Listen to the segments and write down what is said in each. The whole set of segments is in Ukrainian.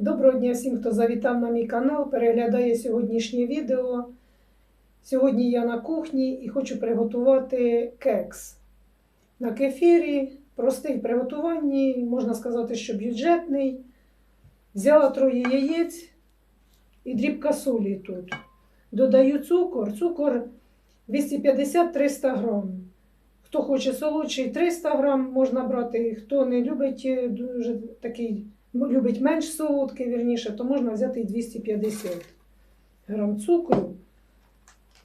Доброго дня всім, хто завітав на мій канал, переглядає сьогоднішнє відео. Сьогодні я на кухні і хочу приготувати кекс. На кефірі, простий в приготуванні, можна сказати, що бюджетний. Взяла троє яєць і дрібка солі тут. Додаю цукор. Цукор 250-300 грам. Хто хоче солодший 300 грам можна брати, хто не любить е, дуже такий, любить менш солодкий, вірніше, то можна взяти і 250 грам цукру.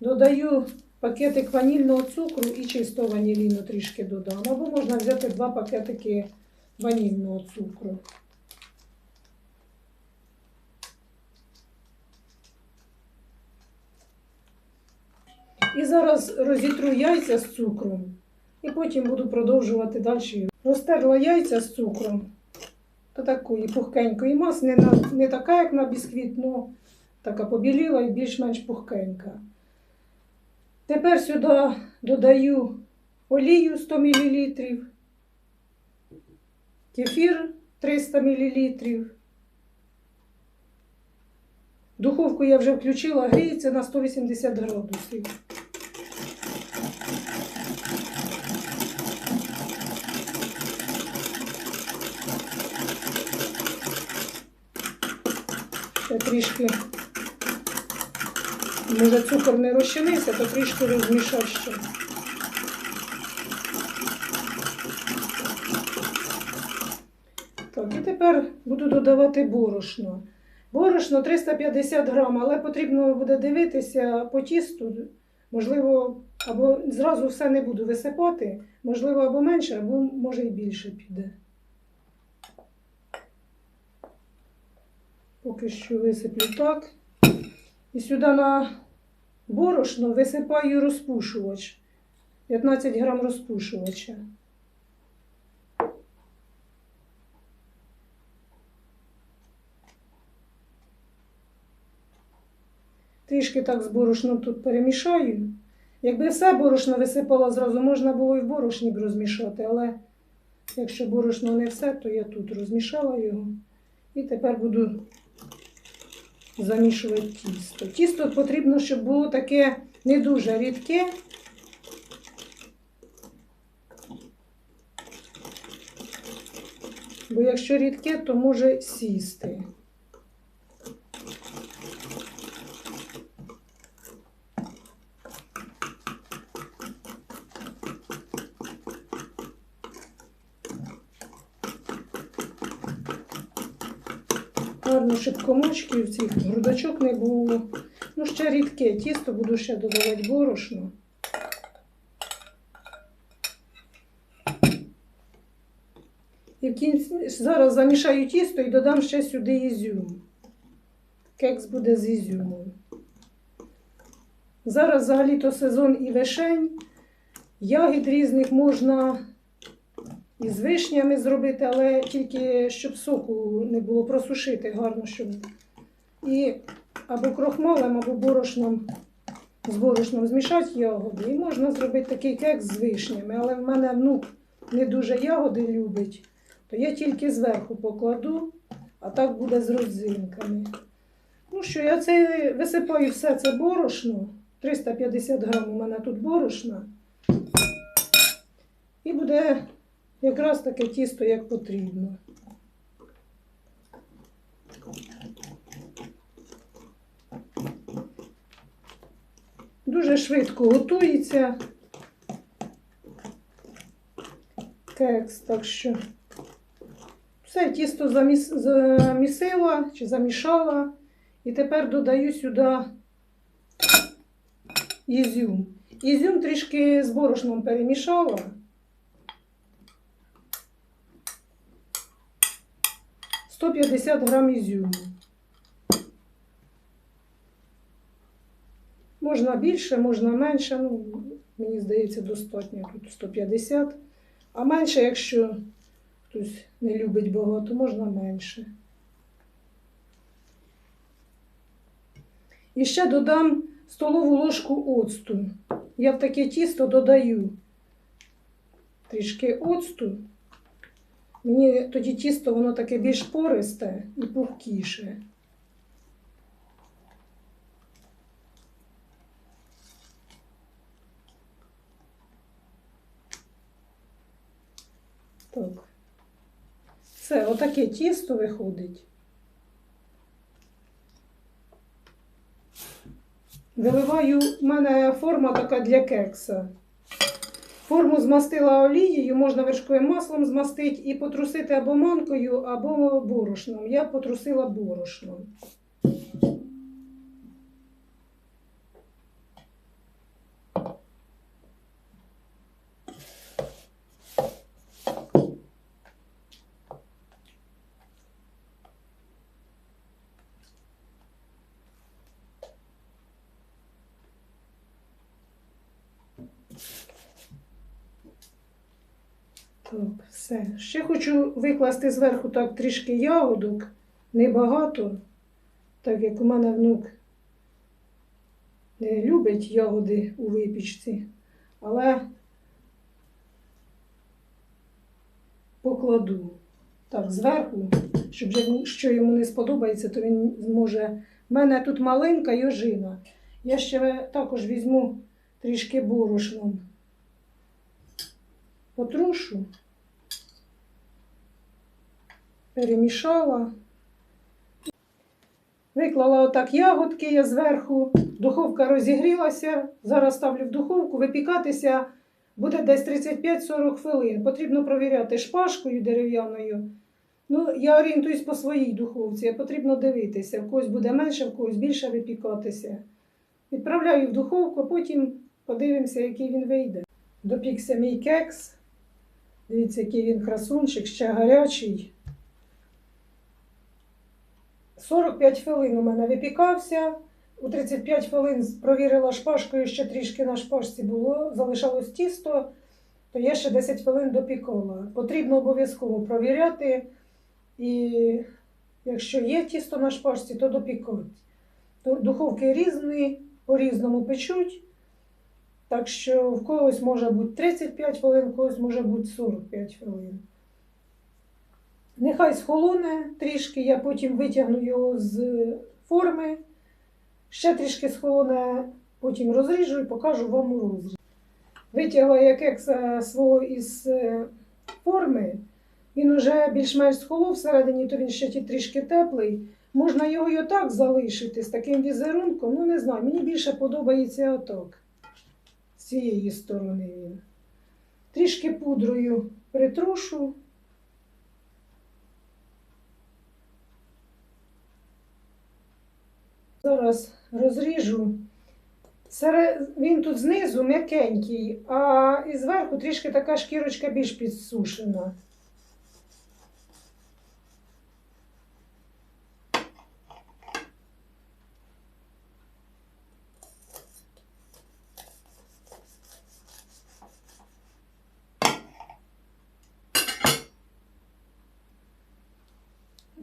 Додаю пакетик ванільного цукру і чистого ваніліну трішки додам. Або можна взяти два пакетики ванільного цукру. І зараз розітру яйця з цукром. І потім буду продовжувати далі. Розтерла яйця з цукром. Та такої пухкенької маси, не, на, не така, як на бісквіт, але така побіліла і більш-менш пухкенька. Тепер сюди додаю олію 100 мл, кефір 300 мл. Духовку я вже включила, гріється на 180 градусів. Ще трішки, може цукор не розчинився, то трішки розмішав ще. Так, і тепер буду додавати борошно. Борошно 350 грам, але потрібно буде дивитися по тісту. Можливо, або зразу все не буду висипати, можливо, або менше, або може і більше піде. Поки що висиплю так. І сюди на борошно висипаю розпушувач. 15 грам розпушувача. Трішки так з борошном тут перемішаю. Якби все борошно висипала зразу, можна було і в борошні б розмішати, але якщо борошно не все, то я тут розмішала його. І тепер буду замішувати тісто. Тісто потрібно, щоб було таке не дуже рідке. Бо якщо рідке, то може сісти. Гарно, комочків цих грудочок не було. Ну, ще рідке тісто, буду ще додавати борошно. І в кінці зараз замішаю тісто і додам ще сюди ізюм. Кекс буде з ізюмом. Зараз взагалі-то сезон і вишень. Ягід різних можна і з вишнями зробити, але тільки щоб соку не було просушити гарно, щоб і або крохмалем, або борошном з борошном змішати ягоди. І можна зробити такий кекс з вишнями. Але в мене внук не дуже ягоди любить, то я тільки зверху покладу, а так буде з родзинками. Ну що, я це висипаю все це борошно. 350 грам у мене тут борошна. І буде якраз таке тісто, як потрібно. Дуже швидко готується кекс, так що все тісто заміс... замісила чи замішала. І тепер додаю сюди ізюм. Ізюм трішки з борошном перемішала. Сто п'ятдесят грам ізюму. Можна більше, можна менше. Ну, мені здається, достатньо тут 150. А менше, якщо хтось не любить багато, можна менше. І ще додам столову ложку оцту. Я в таке тісто додаю трішки оцту Мені тоді тісто воно таке більш пористе і пухкіше. Так. Все, отаке тісто виходить. Виливаю, в мене форма така для кекса. Форму змастила олією, можна вершковим маслом змастити і потрусити або манкою, або борошном. Я потрусила борошном. Так, все. Ще хочу викласти зверху так трішки ягодок, небагато, так як у мене внук не любить ягоди у випічці, але покладу так зверху, щоб що йому не сподобається, то він зможе. У мене тут маленька йожина. Я ще також візьму трішки борошном. Потрушу, перемішала. Виклала отак ягодки я зверху, духовка розігрілася. Зараз ставлю в духовку, випікатися буде десь 35-40 хвилин. Потрібно провіряти шпажкою дерев'яною. Ну, я орієнтуюсь по своїй духовці, потрібно дивитися. В когось буде менше, в когось більше випікатися. Відправляю в духовку, потім подивимося, який він вийде. Допікся мій кекс. Дивіться, який він красунчик, ще гарячий. 45 хвилин у мене випікався. У 35 хвилин провірила шпажкою, ще трішки на шпажці було, залишалось тісто, то я ще 10 хвилин допікала. Потрібно обов'язково провіряти. І якщо є тісто на шпажці, то допікати. Духовки різні, по-різному печуть. Так що в когось може бути 35 хвилин, в когось може бути 45 хвилин. Нехай схолоне трішки, я потім витягну його з форми. Ще трішки схолоне, потім розріжу і покажу вам у розрізі. Витягла я кекса свого із е, форми. Він уже більш-менш схолов всередині, то він ще трішки теплий. Можна його і отак залишити з таким візерунком. Ну, не знаю, мені більше подобається отак. З цієї сторони він. Трішки пудрою притрушу. Зараз розріжу. Він тут знизу м'якенький, а і зверху трішки така шкірочка більш підсушена.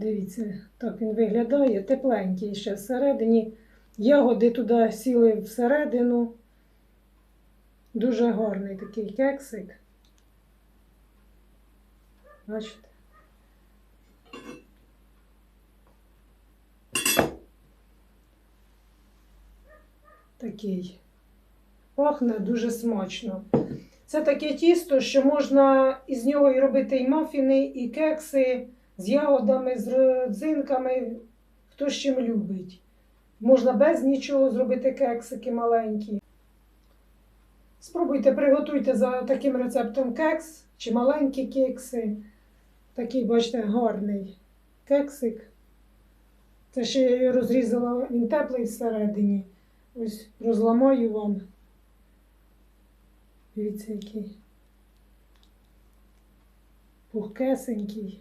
Дивіться, так він виглядає, тепленький ще всередині. Ягоди туди сіли всередину. Дуже гарний такий кексик. Бачите? Такий. Пахне дуже смачно. Це таке тісто, що можна із нього і робити і мафіни, і кекси з ягодами, з родзинками, хто з чим любить. Можна без нічого зробити кексики маленькі. Спробуйте, приготуйте за таким рецептом кекс чи маленькі кекси. Такий, бачите, гарний кексик. Це ще я його розрізала, він теплий всередині. Ось розламаю вам. Дивіться, який пухкесенький.